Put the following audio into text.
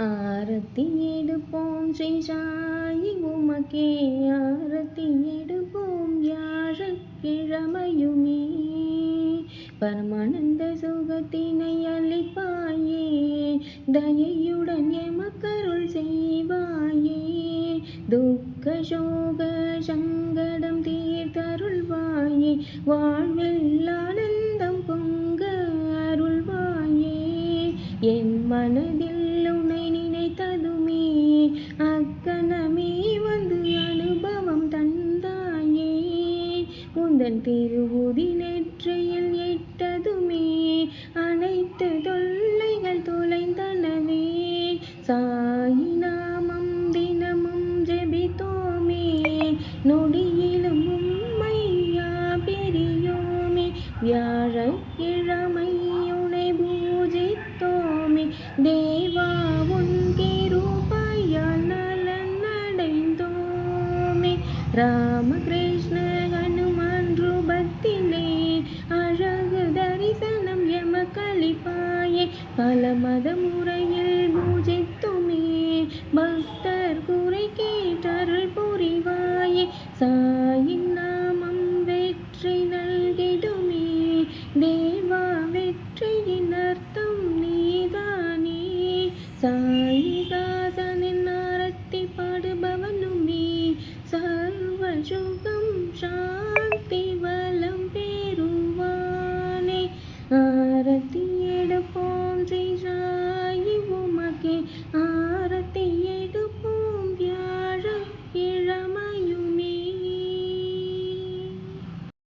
ஆரத்தி எடுப்போம் ஸ்ரீ உமக்கே. ஆரத்தி எடுப்போம் வியாழக்கிழமையுமே. பரமானந்த சுகத்தினை அளிப்பாயே. தயையுடன் எமக்கருள் செய்வாயே. துக்க சோக சங்கடம் தீர்த்தருள்வாயே. வாழ்வில் ஆனந்தம் பொங்க அருள்வாயே. என் மனதில் உந்தன் திருவுதி நெற்றியில் எட்டதுமே அனைத்து தொல்லைகள் தொலைந்தனவே. சாயி நாமம் தினமும் ஜெபித்தோமே நொடியிலும் உம்மையா பெரியோமே. வியாழக்கிழமை உனை பூஜித்தோமே தேவா உன் கிருபையால் நலன் அடைந்தோமே. ராமகிருஷ்ண பல மத முறையில் பூஜித்துமே. பக்தர் குறை கேட்டருள் புரிவாயே. சாயின் நாமம் வெற்றி நல்கிடுமே. தேவா வெற்றியின் அர்த்தம் நீதானே. சாயிதாசனின் ஆரத்தி பாடுபவனுமே. சர்வ சுகம் சாந்தி